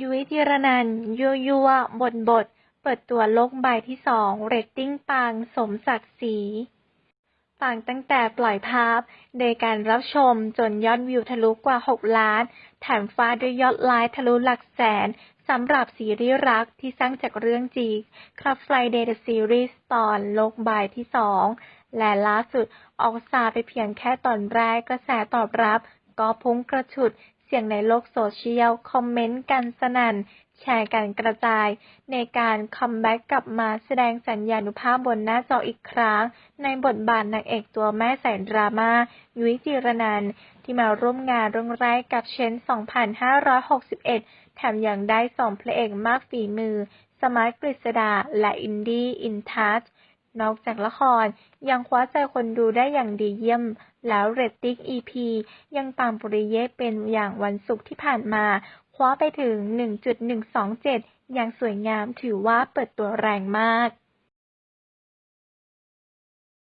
ยุ้ย จิรนันท์ ยั่วยั่วบทบทเปิดตัวโลกใบที่สอง เรตติ้งปัง สมศักดิ์ศรี ปังตั้งแต่ปล่อยภาพในการรับชมจนยอดวิวทะลุกว่า 6 ล้าน แถมฟ้าดด้วยยอดไลค์ทะลุหลักแสนสำหรับซีรีส์รักที่สร้างจากเรื่องจริงครับ Friday the Series ตอนโลกใบที่สอง และล่าสุดออกซาไปเพียงแค่ตอนแรกกระแสตอบรับก็พุ่งกระฉุด เสียงในโลกโซเชียล คอมเมนต์กันสนั่น แชร์กันกระจาย ในการคัมแบ็กกลับมาแสดงสัญญานุภาพบนหน้าจออีกครั้ง ในบทบาทนางเอกตัวแม่แสนดราม่ายุ้ยจิรนันท์ที่มาร่วมงานเรื่องแรกกับเชน 2561 แถมยังได้สองพระเอกมากฝีมือ สมาร์ทกฤษดาและอินดี้อินทัช นอกจากละคร ยังคว้าใจคนดูได้อย่างดีเยี่ยม แล้วเรตติ้ง EP ยังปังปริเย่เป็นอย่างวันศุกร์ที่ผ่านมา คว้าไปถึง 1.127 อย่างสวยงามถือว่าเปิดตัวแรงมาก